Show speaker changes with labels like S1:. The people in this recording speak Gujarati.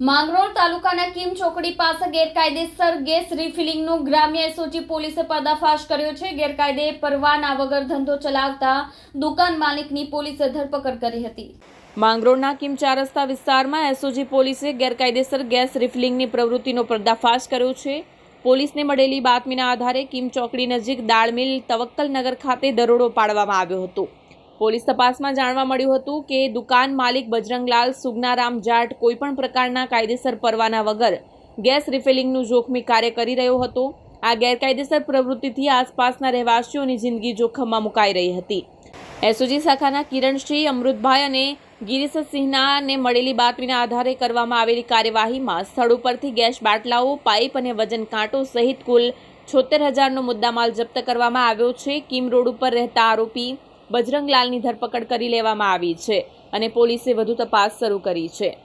S1: માંગરોળ તાલુકાના કિમ ચોકડી પાસે ગેરકાયદેસર ગેસ રિફિલિંગનું ગ્રામ્ય એસઓજી પોલીસે પર્દાફાશ કર્યો છે. ગેરકાયદે પરવાના વગર ધંધો ચલાવતા દુકાન માલિકની પોલીસે ધરપકડ કરી હતી. માંગરોળના કિમ ચાર રસ્તા વિસ્તારમાં એસઓજી પોલીસે ગેરકાયદેસર ગેસ રિફિલિંગની પ્રવૃત્તિનો પર્દાફાશ કર્યો છે. પોલીસને મળેલી બાતમીના આધારે કિમ ચોકડી નજીક દાળ મિલ તવક્કલનગર ખાતે દરોડો પાડવામાં આવ્યો હતો. પોલીસ તપાસમાં જાણવા મળ્યું હતું કે દુકાન માલિક બજરંગલાલ, સુગનારામ જાટ કોઈપણ પ્રકારના કાયદેસર પરવાના વગર ગેસ રિફિલિંગનું જોખમી કાર્ય કરી રહ્યો હતો. આ ગેરકાયદેસર પ્રવૃત્તિથી આસપાસના રહેવાસીઓની જિંદગી જોખમમાં મુકાઈ રહી હતી. એસઓજી શાખાના કિરણસિંહ અમૃતભાઈ અને ગિરીશસિંહનાને મળેલી બાતમીના આધારે કરવામાં આવેલી કાર્યવાહીમાં સ્થળ ઉપરથી ગેસ બાટલાઓ, પાઇપ અને વજન કાંટો સહિત કુલ છોતેર હજારનો મુદ્દામાલ જપ્ત કરવામાં આવ્યો છે. કિમ રોડ ઉપર રહેતા આરોપી બજરંગલાલની ધરપકડ કરી લેવામાં આવી છે અને પોલીસે વધુ તપાસ શરૂ કરી છે.